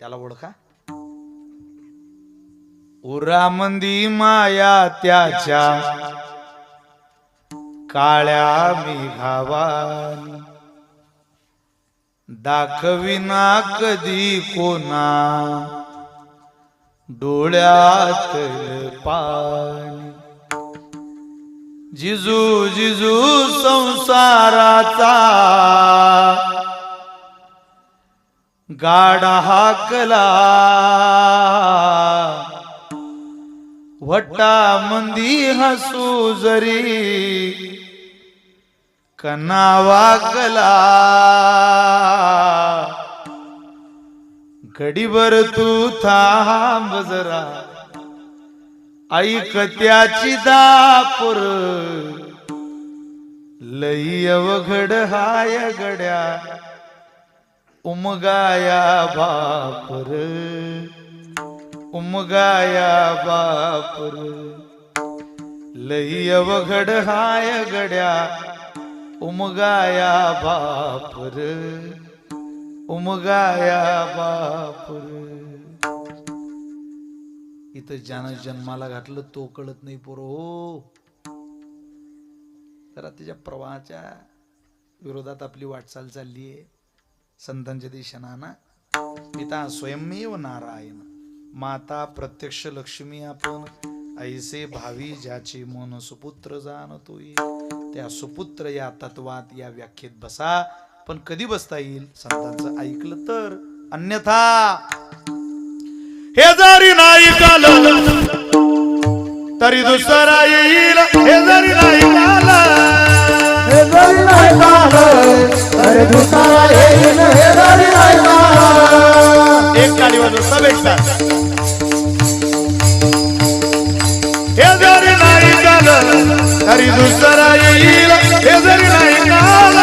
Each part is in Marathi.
त्याला ओळखा. उरामंदी माया त्याच्या काळ्या मेघावानी दाखविना कधी कोणा डोळ्यात पाणी. जिजू जिजू संसाराचा गाडा हाकला वट्टा मंदी हसू जरी कना वाकला घडीभर तू थांब जरा ऐक त्याची दापुर. लई अवघड हाय गड्या. उमगाया बापर। उमगाया बापर। लई अवघड हाय गड्या। उमगाया बापर। उमगाया बापर। इथं ज्यानं जन्माला घातलं तो कळत नाही पोरो हो. जरा त्याच्या प्रवाहाच्या विरोधात आपली वाटचाल चालली आहे संतांच्या दिशेना पिता स्वयंमेव नारायण। माता प्रत्यक्ष लक्ष्मी आपण ऐसे भावी ज्याचे मन सुपुत्र जाणतोय त्या सुपुत्र या तत्वात या व्याख्येत बसा पण कधी बसता येईल संतांचं ऐकलं तर? अन्यथा! हे जरी नाही तरी दुसरा येईल हे जरी नाही दारी नाही झालं, अरे दुसरा येईन, हे दारी नाही झालं. एक गाडी वाजव सब एकसाथ हे जरी नाही काल तरी दुसरा येईल हे जरी नाही काल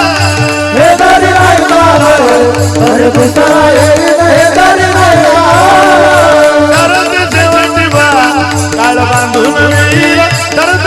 हे जरी नाही झालं, अरे दुसरा येईन, हे जरी नाही झालं. तरच शेवटी बा काळ बांधून येईल तरच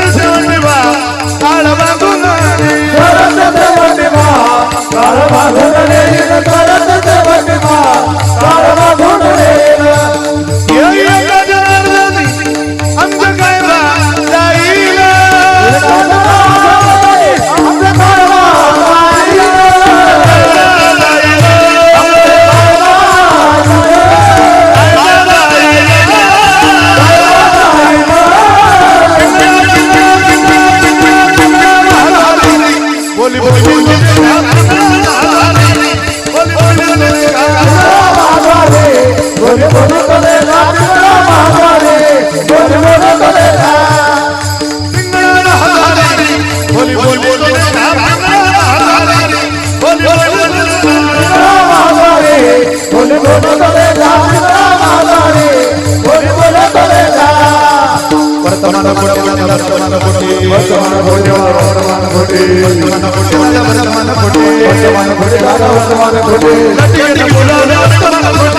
Gracias. વર્તમાન ભોજે વર્તમાન ભોજે વર્તમાન ભોજે વર્તમાન ભોજે વર્તમાન ભોજે વર્તમાન ભોજે લટી લટી બોલાવે વર્તમાન ભોજે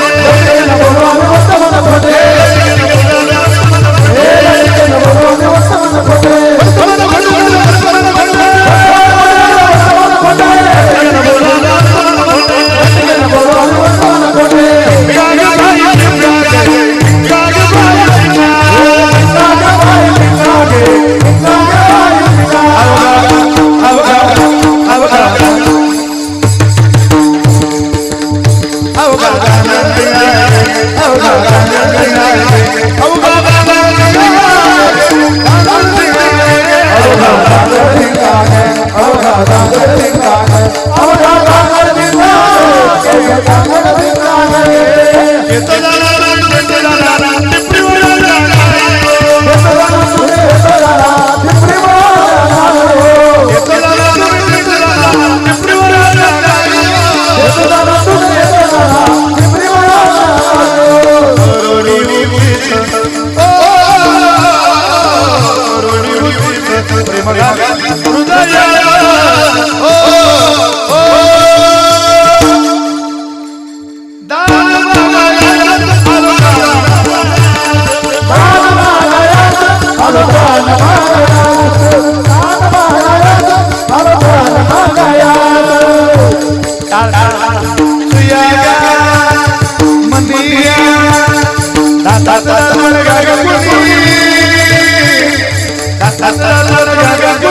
Tata, tata, tata, tata,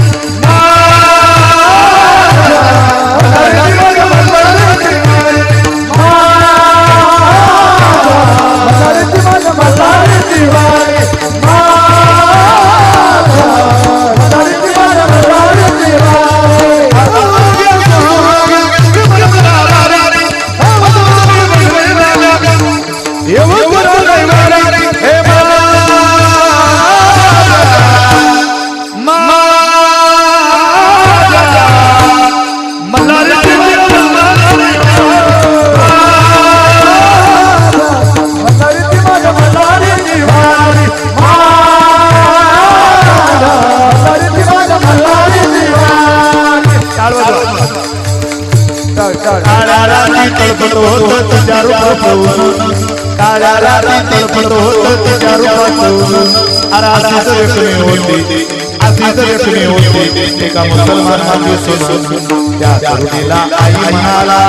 काळ्या होत तुझ्या रूपात काळ्या रात्री तळपत होत तुझ्या रूपात अरे अशीच व्यक्ती होती अशीच व्यक्ती होती एका मुसलमान मागे सोडून त्या तरुणीला आई म्हणाला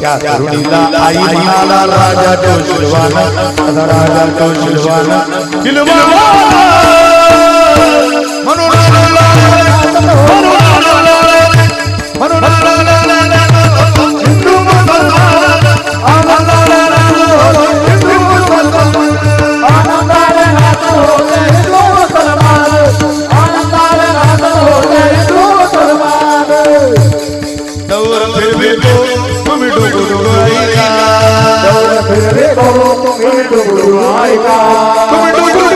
त्या तरुणीला आई म्हणाला राजा तो शिलवान राजा तो शिलवान शिलवान তুমি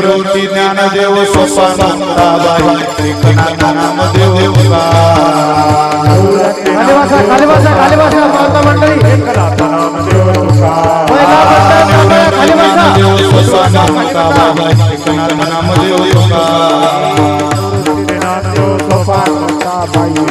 निवृत्ती ज्ञान देव त्रिकणानंददेव ज्ञानदेव स्वपानंदाबाई